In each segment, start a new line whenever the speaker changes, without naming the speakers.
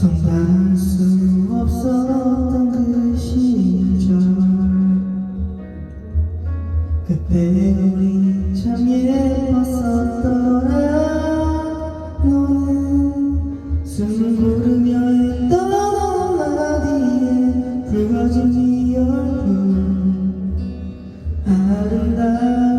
성장할 수 없었던 그 시절. 그때 우리 참 예뻤었더라. 너는 숨 고르며 했던 한마디에 붉어진 네 얼굴. 아름다운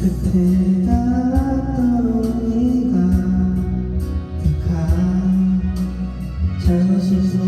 끝에 닿았던 네가 그가 잘못을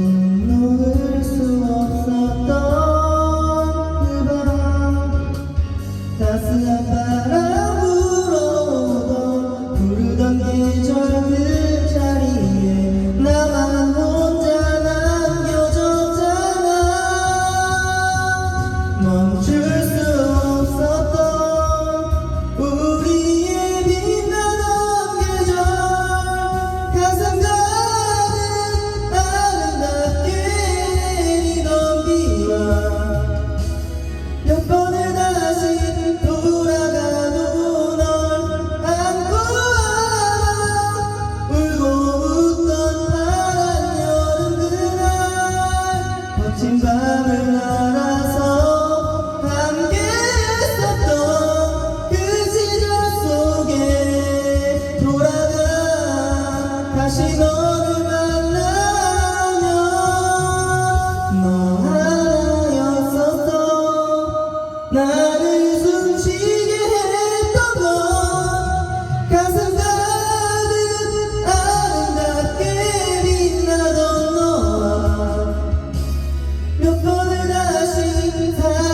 the